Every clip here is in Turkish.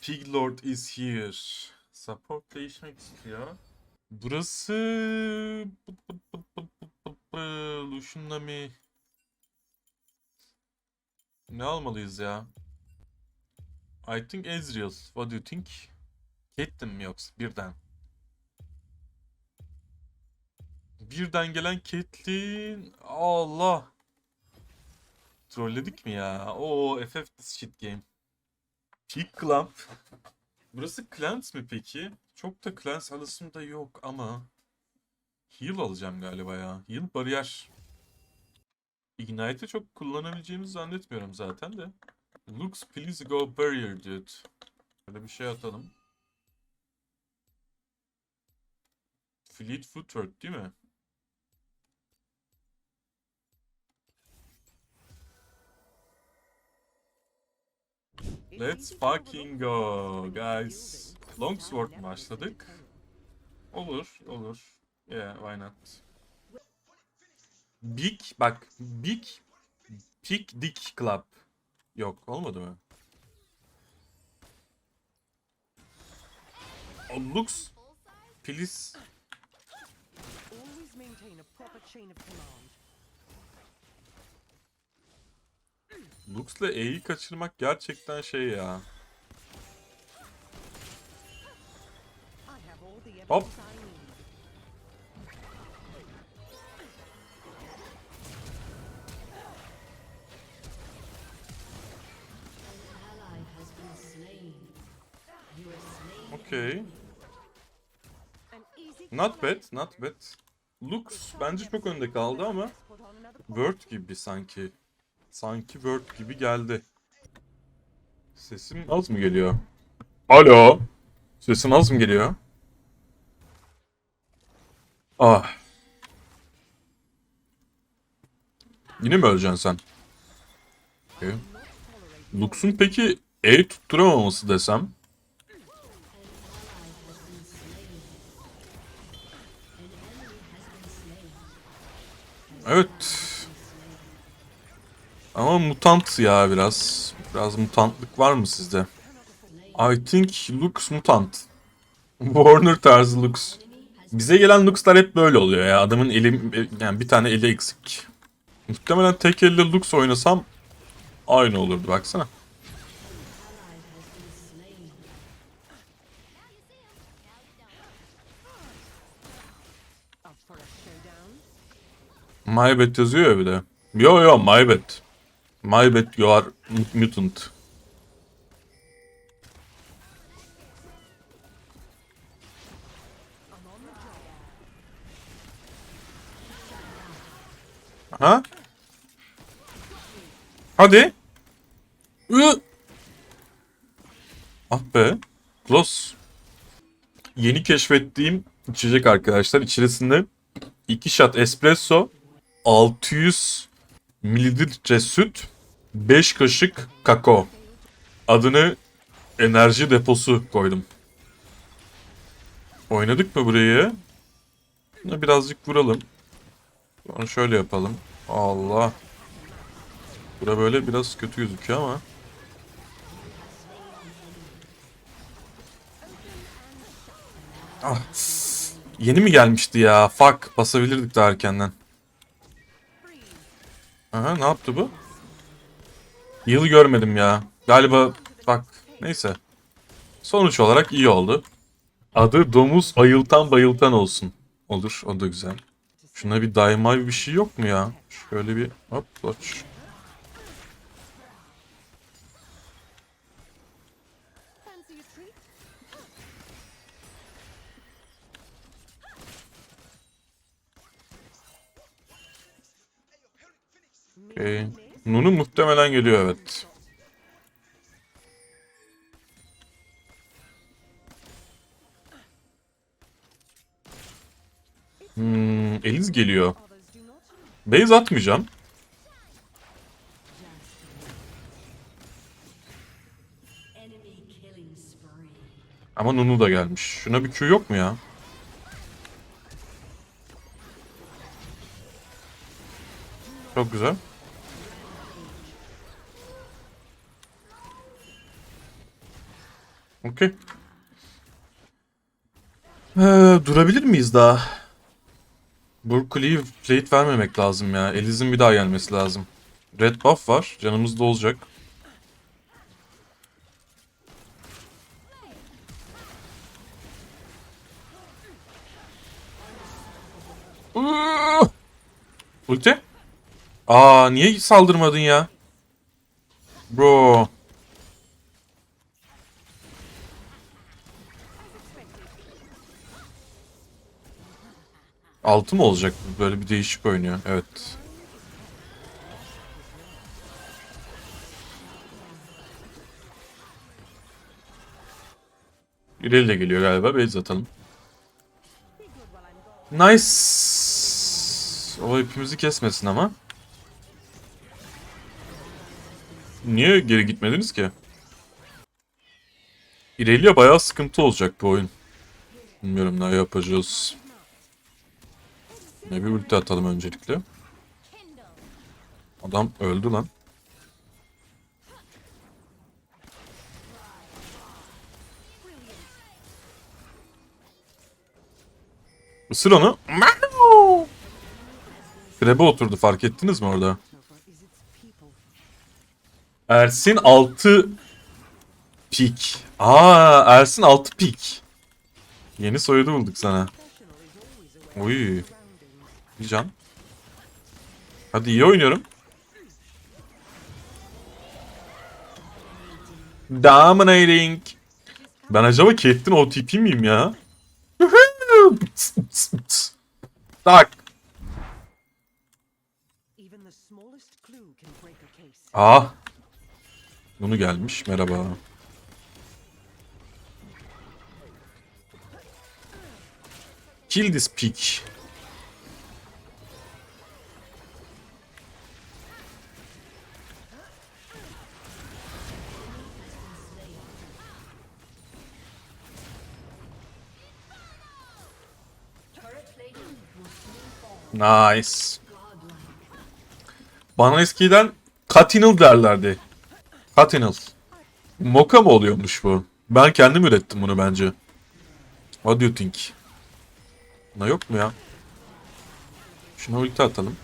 Pig Lord is here. Support değişmek istiyor. Burası... Lucian Nami. Ne almalıyız ya? I think Ezreal. What do you think? Caitlyn mi yoksa birden? Birden gelen Caitlyn. Allah. Trolledik mi ya? Oo FF this shit game. Peak Clamp. Burası Clans mi peki? Çok da Clans alısım da yok ama Heal alacağım galiba ya. Heal bariyer. Ignite'ı çok kullanabileceğimizi zannetmiyorum zaten de. Looks please go barrier dude. Böyle bir şey atalım. Fleet Footwork değil mi? Let's fucking go guys. Longsword mu başladık? Olur, olur. Yeah, why not? Big, bak Big Pick Dick Club. Yok, olmadı mı? Oh, looks, please. Lux'la E'yi kaçırmak gerçekten şey ya. Hop. Okay. Not bad, not bad. Lux bence çok önde kaldı ama Word gibi sanki. Sanki Word gibi geldi. Sesim az mı geliyor? Alo. Sesim az mı geliyor? Ah. Yine mi öleceksin sen? Okay. Lux'un peki E tutturamaması desem? Evet. Ama mutant ya biraz. Biraz mutantlık var mı sizde? I think Lux mutant. Warner tarzı Lux. Bize gelen Lux'lar hep böyle oluyor ya. Adamın eli, yani bir tane eli eksik. Muhtemelen tek elle Lux oynasam aynı olurdu baksana. bad yazıyor ya bir de. Yo yo my bad. My bad you are mutant. Ha? Hadi. Ah be. Close. Yeni keşfettiğim içecek arkadaşlar. İçerisinde 2 shot espresso, 600 mililitre süt, 5 kaşık kakao. Adını enerji deposu koydum. Oynadık mı burayı? Buna birazcık vuralım. Sonra şöyle yapalım. Allah. Bura böyle biraz kötü gözüküyor ama. Ah. Yeni mi gelmişti ya? Fuck. Basabilirdik daha erkenden. Aha ne yaptı bu? Yılı görmedim ya. Galiba bak neyse. Sonuç olarak iyi oldu. Adı domuz ayıltan bayıltan olsun. Olur o da güzel. Şuna bir daima bir şey yok mu ya? Şöyle bir hop watch. Okay. Nunu muhtemelen geliyor evet. Hmm, Eliz geliyor. Base atmayacağım. Ama Nunu da gelmiş. Şuna bir Q yok mu ya? Çok güzel. Okey. Ee, durabilir miyiz daha? Bu plate vermemek lazım ya. Eliz'in bir daha gelmesi lazım. Red buff var. Canımızda olacak. Iıı! Ulti? Aa niye saldırmadın ya? Bro. Altı mı olacak? Böyle bir değişik oynuyor. Evet. İleri de geliyor galiba. Base atalım. Nice. O hepimizi kesmesin ama. Niye geri gitmediniz ki? İrelia bayağı sıkıntı olacak bu oyun. Bilmiyorum ne yapacağız. Ne bir ulti atalım öncelikle. Adam öldü lan. Isır onu. Trebe oturdu fark ettiniz mi orada? Ersin 6 pik. Aa Ersin 6 pik. Yeni soyadı bulduk sana. Uy. Can. Hadi iyi oynuyorum. Dominating. Ben acaba Caitlyn OTP miyim ya? tak. Ah. Bunu gelmiş. Merhaba. Kill this pig. Nice. Bana eskiden Katinal derlerdi. Katinal. Moka mı oluyormuş bu? Ben kendim ürettim bunu bence. What do you think? Buna yok mu ya? Şuna ulti atalım.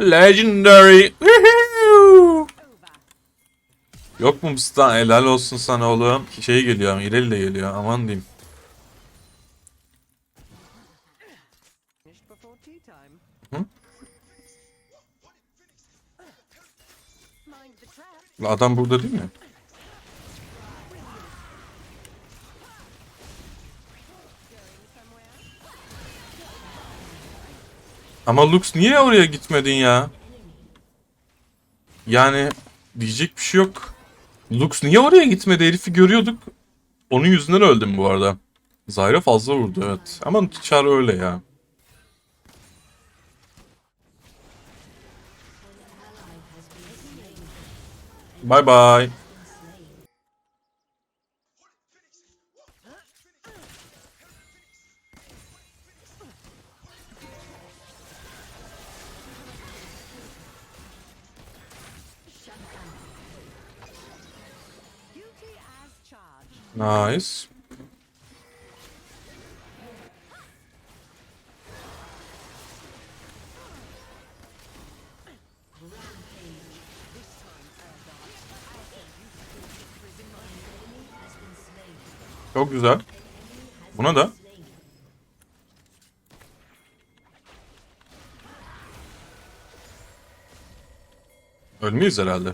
Legendary. Yok mu Stan? Helal olsun sana oğlum. Şey geliyor, İreli de geliyor. Aman diyeyim. Adam burada değil mi? Ama Lux niye oraya gitmedin ya? Yani diyecek bir şey yok. Lux niye oraya gitmedi? Herifi görüyorduk. Onun yüzünden öldüm bu arada. Zyra fazla vurdu evet. Ama Char öyle ya. Bye bye. Nice. Çok güzel. Buna da. Ölmeyiz herhalde.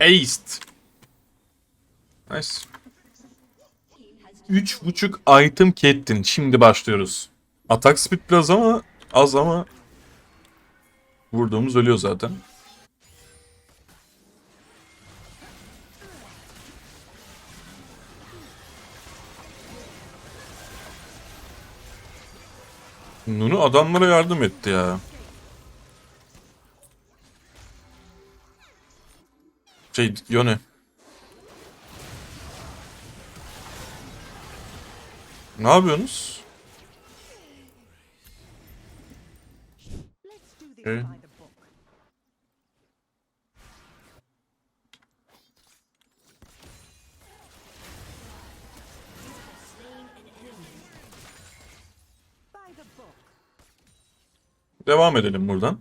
Aced. Nice. Üç buçuk item kettin. Şimdi başlıyoruz. Atak speed biraz ama az ama vurduğumuz ölüyor zaten. Nunu adamlara yardım etti ya. Şey Yone. Ne yapıyorsunuz? Okay. Devam edelim buradan.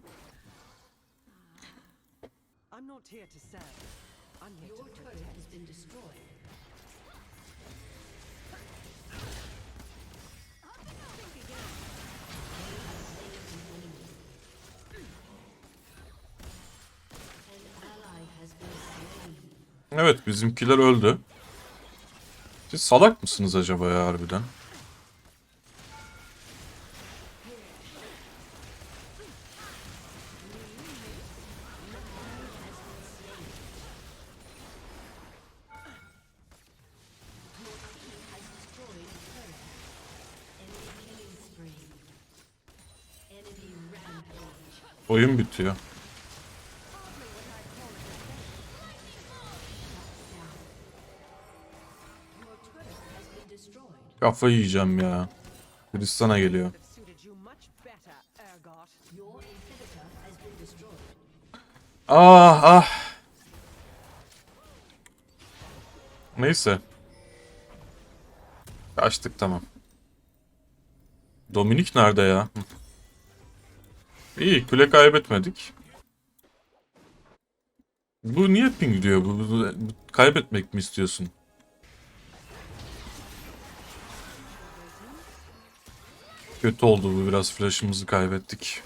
Evet bizimkiler öldü. Siz salak mısınız acaba ya harbiden? Oyun bitiyor. Kafayı yiyeceğim ya. Tristan'a geliyor. Ah ah. Neyse. Kaçtık tamam. Dominik nerede ya? İyi kule kaybetmedik. Bu niye ping diyor? Bu, bu- bu- kaybetmek mi istiyorsun? Kötü oldu bu biraz flash'ımızı kaybettik.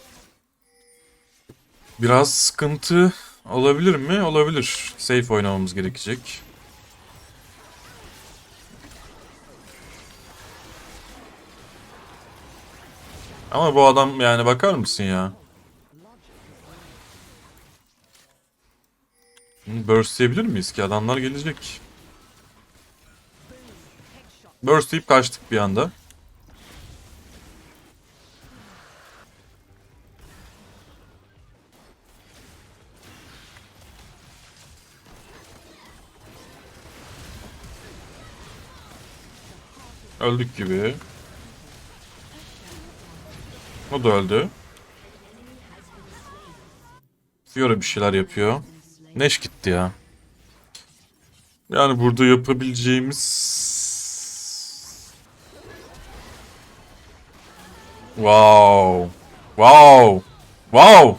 Biraz sıkıntı olabilir mi? Olabilir. Safe oynamamız gerekecek. Ama bu adam yani bakar mısın ya? Bunu burstleyebilir miyiz ki? Adamlar gelecek. Burstleyip kaçtık bir anda. Öldük gibi. O da öldü. Fiora bir şeyler yapıyor. Neş gitti ya. Yani burada yapabileceğimiz... Wow. Wow. Wow.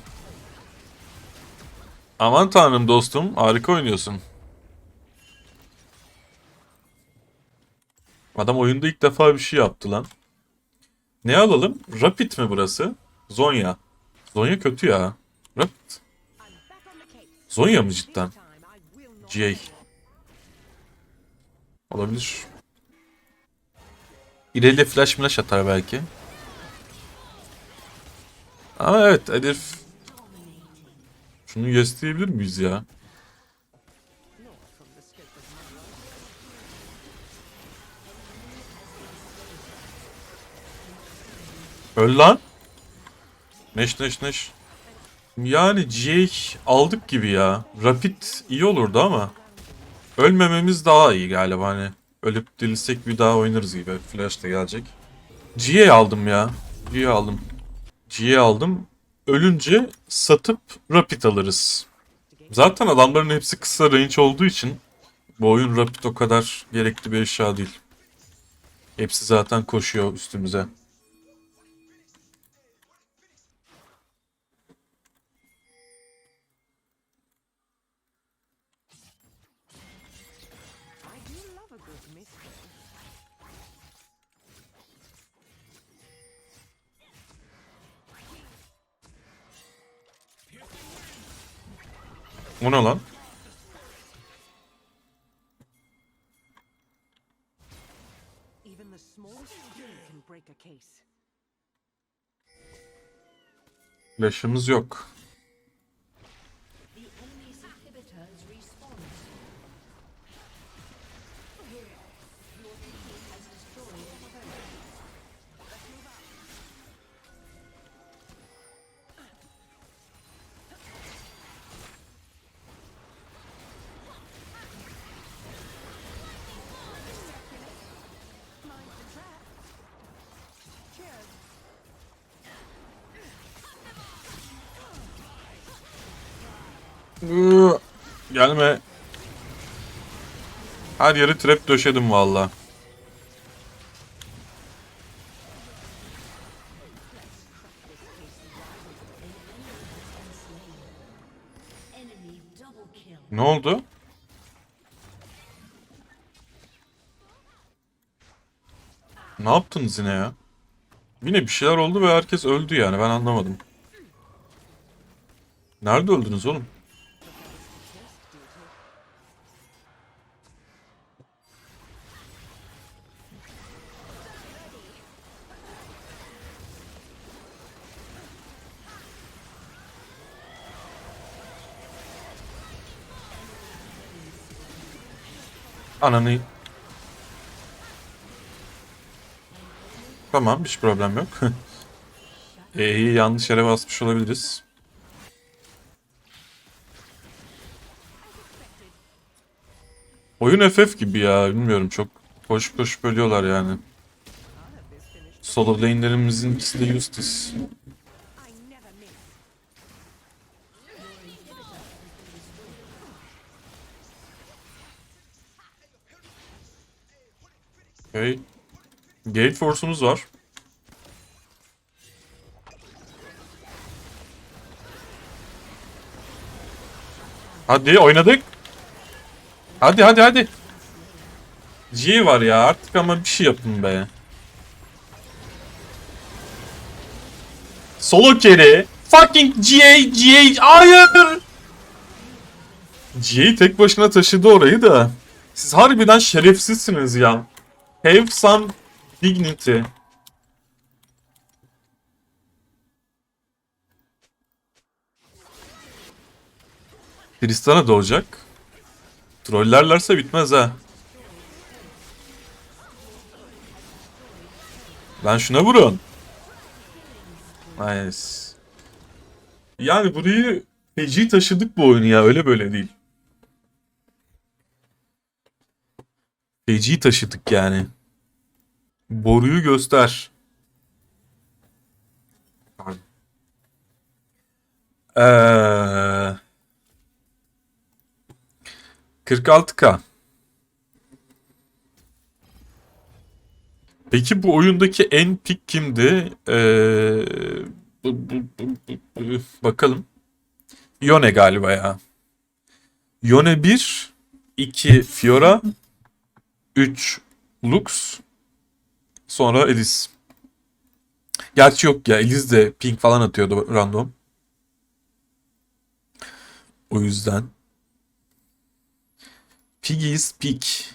Aman tanrım dostum. Harika oynuyorsun. Adam oyunda ilk defa bir şey yaptı lan. Ne alalım? Rapid mi burası? Zonya. Zonya kötü ya. Rapid. Zonya mı cidden? GA. Olabilir. İleri flash flash atar belki. Ama evet herif... Şunu yesleyebilir miyiz ya? Öl lan. Neş neş neş. Yani GA aldık gibi ya. Rapid iyi olurdu ama. Ölmememiz daha iyi galiba hani. Ölüp dirilsek bir daha oynarız gibi. Flash da gelecek. GA aldım ya. GA aldım. GA aldım. Ölünce satıp Rapid alırız. Zaten adamların hepsi kısa range olduğu için bu oyun Rapid o kadar gerekli bir eşya değil. Hepsi zaten koşuyor üstümüze. O ne lan? Even the smallest skill can break a case. Flash'ımız yok. Gelme. Her yeri trap döşedim valla. Ne oldu? Ne yaptınız yine ya? Yine bir şeyler oldu ve herkes öldü yani ben anlamadım. Nerede öldünüz oğlum? Ananı... Tamam, hiç problem yok. E'yi yanlış yere basmış olabiliriz. Oyun FF gibi ya, bilmiyorum çok koşup koşup ölüyorlar yani. Solo lane'lerimizin ikisi de useless. Okay. Gate Force'umuz var. Hadi oynadık. Hadi hadi hadi. G var ya artık ama bir şey yapın be. Solo carry. Fucking GA GA hayır. GA tek başına taşıdı orayı da. Siz harbiden şerefsizsiniz ya. Have some dignity. Tristan'a doğacak. Trollerlerse bitmez ha. Lan şuna vurun. Nice. Yani burayı feci taşıdık bu oyunu ya öyle böyle değil. Feci taşıdık yani. Boruyu göster. Ee, 46k. Peki bu oyundaki en pik kimdi? Ee, bakalım. Yone galiba ya. Yone 1, 2 Fiora, 3 Lux, sonra Elise. Gerçi yok ya Elise de ping falan atıyordu random. O yüzden. Piggy's Peak.